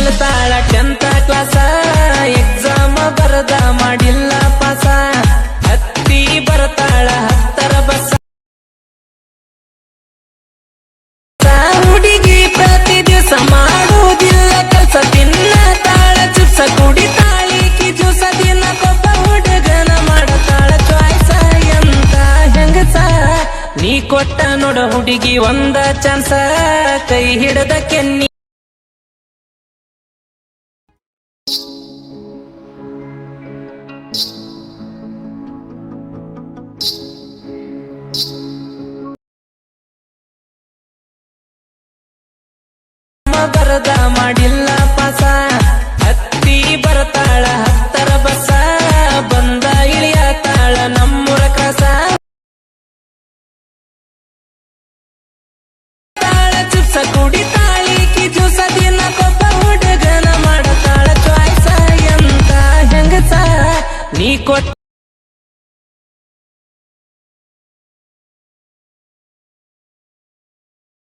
ಕಲ್ತಾಳ tenth ಕ್ಲಾಸ exam ಬರದ ಮಾಡಿಲ್ಲ ಪಾಸ. ಹತ್ತಿ ಬರತಾಳ, ಹತ್ತರ ಬಸ. ಹುಡುಗಿ ಪ್ರತಿ ದಿವಸ ಮಾಡುವುದಿಲ್ಲ, ಕೆಲಸ ತಿನ್ನ ತಾಳ ಚುಪ್ಸ ಕುಡಿತಾಳಿಕಿ ಜ್ಯೂಸ ದಿನ ಕೊಬ್ಬ ಹುಡುಗನ ಮಾಡತಾಳ ಚಾಯ್ಸ ಎಂತ ಹೆಂಗಸ? ನೀ ಕೊಟ್ಟ ನೋಡ ಹುಡುಗಿ, ಒಂದ ಚಾನ್ಸ ಕೈ ಹಿಡದ ಕೆನ್ನಿ. ಬರದ ಮಾಡಿಲ್ಲ ಪಾಸ. ಹತ್ತಿ ಬರತಾಳ, ಹತ್ತರ ಬಸ. ಬಂದ ಇಳಿಯತಾಳ ನಮ್ಮೂರ ಕಸ. ತಾಳ ಚಿಪ್ಸ ಕುಡಿತಾಳಿಕಿ ಜ್ಯೂಸ ದಿನ ಕೊಬ್ಬ ಹುಡುಗನ ಮಾಡತಾಳ ಚಾಯ್ಸ ಎಂತ ಹೆಂಗಸ, ನೀ ಕೊಟ್ಟ